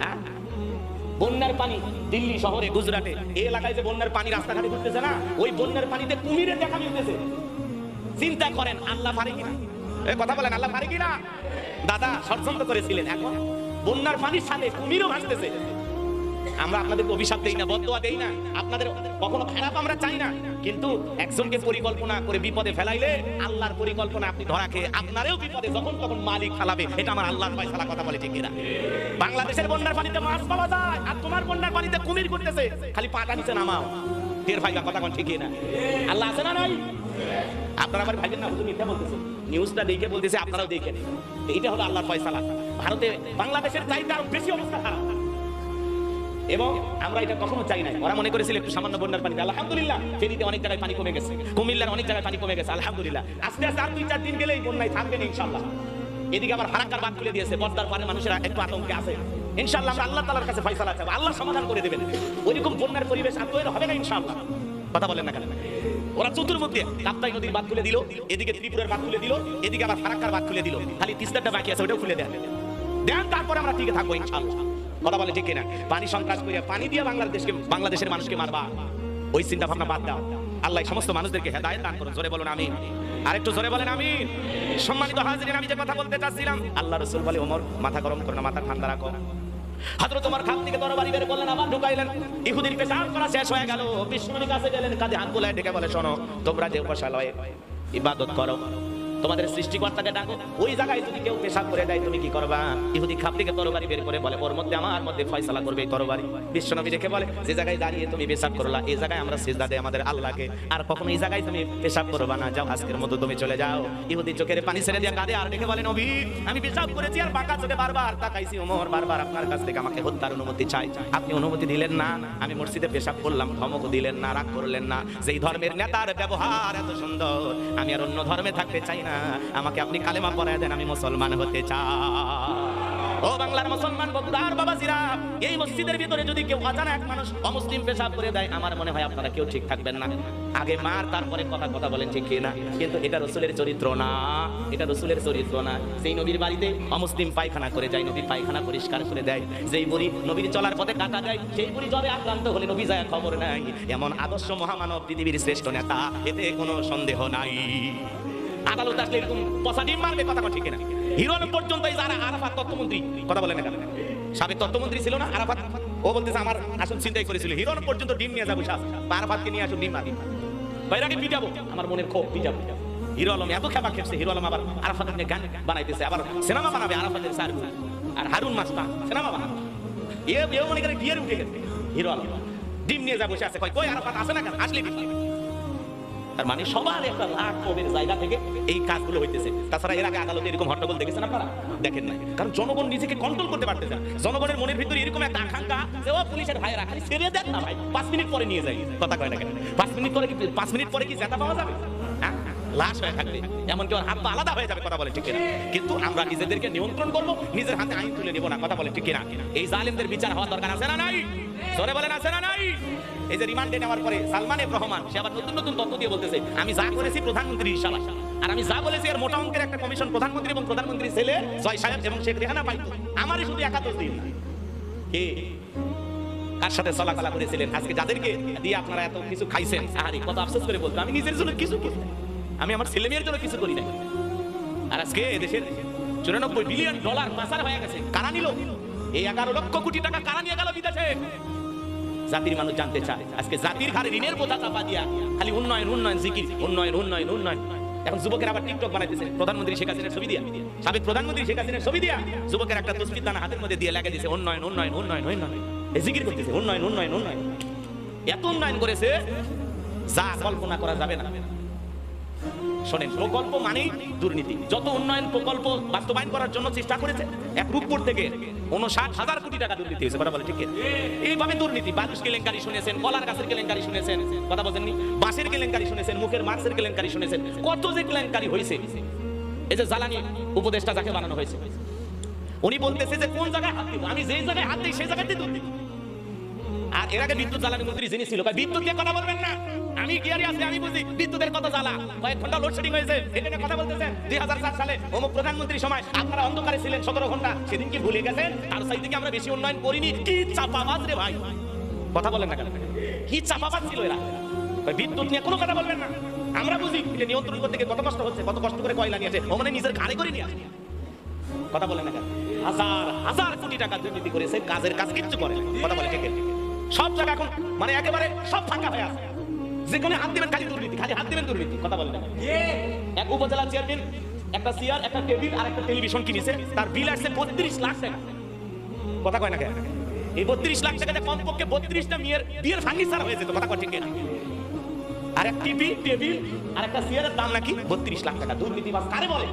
হ্যাঁ? বন্যার পানি দিল্লি শহরে, গুজরাটে এলাকায় যে বন্যার পানি রাস্তাঘাটে ঘুরতেছে না, ওই বন্যার পানিতে কুমিরের দেখা মিলতেছে। চিন্তা করেন, আল্লাহ পারে কিনা? এ, কথা বলেন, আল্লাহ পারে কিনা? দাদা, ষড়যন্ত্র করেছিলেন, এখন বন্যার পানির সাথে কুমিরও ভাসতেছে। আমরা আপনাদেরকে অভিশাপ দেই না, বদদোয়া দেই না। আপনাদের কখনো খারাপ আমরা চাই না। কিন্তু একজনকে পরিকল্পনা করে বিপদে ফেলাইলে আল্লাহর পরিকল্পনা আপনি ধরা খেয়ে আপনারও বিপদে যখন তখন মালিক ফেলাবে। এটা আমার আল্লাহর ফয়সালা কথা বলে, ঠিক কিনা? বাংলাদেশের বন্যার পানিতে মাছ পাওয়া যায়, আর তোমার বন্যার পানিতে কুমির করতেছে খালি পাটা নিচে নামাও। টের ভাইবা কথা কোন ঠিকই না আল্লাহ আছে না নাই? আপনারা আবার ভাইবেন না হুজুর মিথ্যা বলতেছে নিউজটা দেখে বলতেছে, আপনারাও দেখে নেই এইটা হলো আল্লাহর ফয়সালা। ভারতে বাংলাদেশের চাইতে আরও বেশি অবস্থা খারাপ। এবং আমরা এটা কখনো চাই নাই। ওরা মনে করেছিল একটু সামান্য বন্যার পানিতে। আলহামদুলিল্লাহ ফেরিতে অনেক জায়গায় পানি কমে গেছে। কুমিল্লার অনেক জায়গায় পানি কমে গেছে, আলহামদুলিল্লাহ। আস্তে আস্তে আর দুই, চার দিন গেলেই বন্যায় থাকবে না ইনশাল্লাহ এদিকে আবার ফারাক্কার বাদ খুলে দিয়েছে পর্দার পারে মানুষেরা একটু আতঙ্কে আছে। ইনশাল্লাহ আমরা আল্লাহ তালার কাছে ফয়সালা চাবো। আল্লাহ সমাধান করে দেবেন। ওইরকম বন্যার পরিবেশ আর তৈরি হবে না ইনশাল্লাহ কথা বলেন না কেন? ওরা চতুর্মুখে কাপ্তাই নদীর বাদ খুলে দিল, এদিকে ত্রিপুরার বাদ খুলে দিল, এদিকে আবার ফারাক্কার বাদ খুলে দিল। খালি তিস্তারটা বাকি আছে, ওটাও খুলে দেন। দেন, তারপরে আমরা টিকে থাকব ইনশাল্লাহ কথা বলে ঠিক কিনা? পানি সন্ত্রাস করে পানি দিয়ে বাংলাদেশকে বাংলাদেশের মানুষকে মারবা। ওই চিন্তা ভাবনা বাদ দাও। আল্লাহ সমস্ত মানুষদেরকে হেদায়েত দান করুন। জোরে বলুন আমি আরেকটু জোরে বলেন আমি সম্মানিত হাজিরিন, আমি যে কথা বলতে চাচ্ছিলাম, আল্লাহ রসুল বলে, ওমর, মাথা গরম করো না, মাথা ঠান্ডা রাখো। হাজরত তোমার খাম থেকে তরবারি বের করলেন, আবার ঢুকাইলেন। ইহুদির পেশাব করা শেষ হয়ে গেল। বিষ্ণুর কাছে গেলেন, কাঁধে হাত বুলায় ডেকে বলে, শোনো, তোমরা যে উপাসালয়ে ইবাদত করো তোমাদের সৃষ্টিকর্তাকে ডাকো। ওই জায়গায় যদি কেউ পেশাব করে দেয়, তুমি কি করবা? ইহুদি খাপ থেকে তরবারি বের করে বলে, ওর মধ্যে আমার মধ্যে ফয়সালা করবে তরবারি। বিশ্বনবী দেখে বলে, যে জায়গায় দাঁড়িয়ে তুমি পেশাব করলা এই জায়গায় আমরা সিজদা দেই আমাদের আল্লাহকে। আর কখনো এই জায়গায় তুমি পেশাব করবা না। যাও, আজকের মতো তুমি চলে যাও। ইহুদি চোখের পানি ছেড়ে দিয়ে কাঁদে আর দেখে বলে, নবী, আমি পেশাব করেছি আর বাঁকা চোখে বারবার তাকাইছি ওমর, বারবার আপনার কাছ থেকে আমাকে হত্যার অনুমতি চাই। আপনি অনুমতি দিলেন না, আমি মসজিদে পেশাব করলাম ধমক দিলেন না, রাগ করলেন না। যেই ধর্মের নেতার ব্যবহার এত সুন্দর, আমি আর অন্য ধর্মে থাকতে চাই না। আমাকে আপনি কালেমা পড়ায় দেন, আমি মুসলমান হতে চাই। ও বাংলার মুসলমান বগুড়ার বাবাজিরা, এই মসজিদের ভিতরে যদি কেউ অজানা এক মানুষ অমুসলিম পেশাব করে দেয়, আমার মনে হয় আপনারা কেউ ঠিক থাকবেন না। আগে মার, তারপরে কথা কথা বলেন, ঠিক না? কিন্তু এটা রসুলের চরিত্র না, এটা রসুলের চরিত্র না। সেই নবীর বাড়িতে অমুসলিম পায়খানা করে যায়, নবী পায়খানা পরিষ্কার করে দেয়। যেই বুড়ি নবীর চলার পথে কাটা যায় সেই বুড়ি জ্বরে আক্রান্ত হলে নবী যায়, খবর নাই। এমন আদর্শ মহামানব পৃথিবীর শ্রেষ্ঠ নেতা, এতে কোনো সন্দেহ নাই। আদালত আসলে এরকম পচা ডিম মারবে, কথা ঠিক না হিরো আলম পর্যন্ত এই যারা আরাফাত তথ্যমন্ত্রী, কথা বলেন না সাবেক তথ্যমন্ত্রী ছিল না আরাফাত? ও বলতেছে আমার আসল চিন্তাই করেছিল। হিরো পর্যন্ত ডিম নিয়ে যাব শ্বাস আরাফাতকে নিয়ে আসুন, ডিম মারি বাইরাকে পিটাবো? আমার মনের ক্ষোভ, পিটাবো। হিরো আলম এত খেপা খেপছে, হিরো আলম আবার আরাফাতের নিয়ে গান বানাইতেছে, আবার সিনেমা বানাবে আরাফাতের স্যার। আর হারুন মাস্তা, সিনেমা বানাবে। এ মনে করে বিয়ের উঠে গেছে। হিরো আলম, ডিম নিয়ে যাব বসে আছে কই কই আরাফাত আসে না কেন? আসলে। তার মানে সবার একটা লাখ কমের জায়গা থেকে এই কাজগুলো হইতেছে। তাছাড়া এর আগে আদালতে এরকম হট্টগোল দেখেছেন আপনারা? দেখেন না কারণ জনগণ নিজেকে কন্ট্রোল করতে পারতেছে না জনগণের মনের ভিতরে এরকম একটা আকাঙ্ক্ষা যে, ও পুলিশের ভাইয়েরা খালি ছেড়ে দেন না ভাই, পাঁচ মিনিট পরে নিয়ে যাই কথা কয় না কেন? পাঁচ মিনিট পরে কি, পাঁচ মিনিট পরে কি জেতা পাওয়া যাবে? হ্যাঁ? লাশ হয়ে থাকবে। এমনকি ওর হাত আলাদা হয়ে যাবে, কথা বলে ঠিক কিনা? কিন্তু আমরা নিজেদেরকে নিয়ন্ত্রণ করব, নিজের হাতে আইন তুলে নেব না, কথা বলে ঠিক কিনা? এই জালিমদের বিচার হওয়া দরকার আছে না নাই? জোরে বলেন, আছে না নাই? এই যে রিমান্ডে নেওয়ার পরে সালমান রহমান সে আবার নতুন নতুন তথ্য দিয়ে বলতেছে, আমি যা করেছি প্রধানমন্ত্রী ইশারা আর আমি যা বলেছি এর মোটা অঙ্কের একটা কমিশন প্রধানমন্ত্রী এবং প্রধানমন্ত্রীর ছেলে জয় সাহেব এবং শেখ রেহানা পাইতো। আমারই শুধু একাদশ দিন। কে? কার সাথে চলাফেরা করেছিলেন? আজকে যাদেরকে দিয়ে আপনারা এত কিছু খাইছেন, আহারি, কত আফসোস করে বলতো আমি নিজের জন্য কিছু করি আমি আমার ছেলে মেয়ের জন্য কিছু করি নাই। আর আজকে দেশের চুরানব্বই বিলিয়ন ডলার পাচার হয়ে গেছে। কারা নিল? এই এগারো লক্ষ কোটি টাকা কারা নিয়ে গেল বিদেশে? জাতির মানুষ জানতে চায়। আজকে জাতির ঘাড়ে ঋণের বোঝা চাপা দিয়া খালি উন্নয়ন উন্নয়ন, জিকির, উন্নয়ন উন্নয়ন উন্নয়ন। এখন যুবকের আবার টিকটক বানাইতেছে। প্রধানমন্ত্রী শেখ হাসিনার ছবি দিয়া। সাবেক প্রধানমন্ত্রী শেখ হাসিনার ছবি দিয়া যুবকের একটা তসবির দানা হাতের মধ্যে দিয়ে লাগিয়ে দিয়েছে উন্নয়ন উন্নয়ন উন্নয়ন উন্নয়ন। জিকির করতেছে, উন্নয়ন উন্নয়ন উন্নয়ন। এত উন্নয়ন করেছে, যা কল্পনা করা যাবে না। শোনেন, প্রকল্প মানেই দুর্নীতি। যত উন্নয়ন প্রকল্প বাস্তবায়ন করার জন্য চেষ্টা করেছে, এক রূপপুর থেকে উনষাট হাজার কোটি টাকা দুর্নীতি হয়েছে কথা বলে ঠিক এইভাবে দুর্নীতি বালুস কেলেঙ্কারি শুনেছেন, কলার গাছের কেলেঙ্কারি শুনেছেন, কথা বলেননি? বাঁশের কেলেঙ্কারি শুনেছেন, মুখের মাছের কেলেঙ্কারি শুনেছেন। কত যে কেলেঙ্কারি হয়েছে, এই যে জ্বালানি উপদেশটা যাকে বানানো হয়েছে, উনি বলতেছে যে, কোন জায়গায় হাত দিব? আমি যেই জায়গায় হাত দিই, সেই জায়গাতে দুর্নীতি। এর আগে বিদ্যুৎ জ্বালানি মন্ত্রী যিনি ছিল বিদ্যুৎ নিয়ে কথা বলবেন না। আমি গিয়ারি আছি, আমি বুঝি বিদ্যুতের কথা জ্বালা। কয়েক ঘণ্টা লোডশেডিং হয়েছে এটা কথা বলতেছেন। দুই হাজার চার সালে অমুক প্রধানমন্ত্রীর সময় আপনারা অন্ধকারে ছিলেন সতেরো ঘণ্টা, সেদিন কি ভুলে গেছেন? তার সাইড থেকে আমরা বেশি উন্নয়ন করিনি? কি চাপাবাজ রে ভাই? কথা বলেন না কেন? কি চাপাবাজ ছিল এরা? বিদ্যুৎ নিয়ে কোনো কথা বলবেন না। আমরা বুঝি যে নিয়ন্ত্রণ করতে গিয়ে কত কষ্ট হচ্ছে, কত কষ্ট করে কয়লা নিয়েছে ও মানে নিজের ঘাড়ে করে নিয়ে কথা বলেন না কেন? হাজার হাজার কোটি টাকা দুর্নীতি করেছে কাজের কাজ কিচ্ছু করে কথা বলে ঠিক সব জায়গা এখন মানে একেবারে সব ফাঁকা হয়ে আছে। যেখানে হাত দিবেন খালি দুর্নীতি খালি হাত দিবেন দুর্নীতি কথা বলেন এক উপজেলা চেয়ারম্যান একটা চেয়ার একটা টেবিল আর একটা টেলিভিশন কিনেছে। তার বিল আসছে বত্রিশ লাখ টাকা। কথা কয় না কেন? এই বত্রিশ লাখ টাকাতে কমপক্ষে বত্রিশটা মেয়ের বিয়ের ফার্নিচার হয়েছে তো কথা কয় ঠিক আর এক টিভি টেবিল আর একটা চেয়ারের দাম নাকি বত্রিশ লাখ টাকা। দুর্নীতি বাস কারে বলে?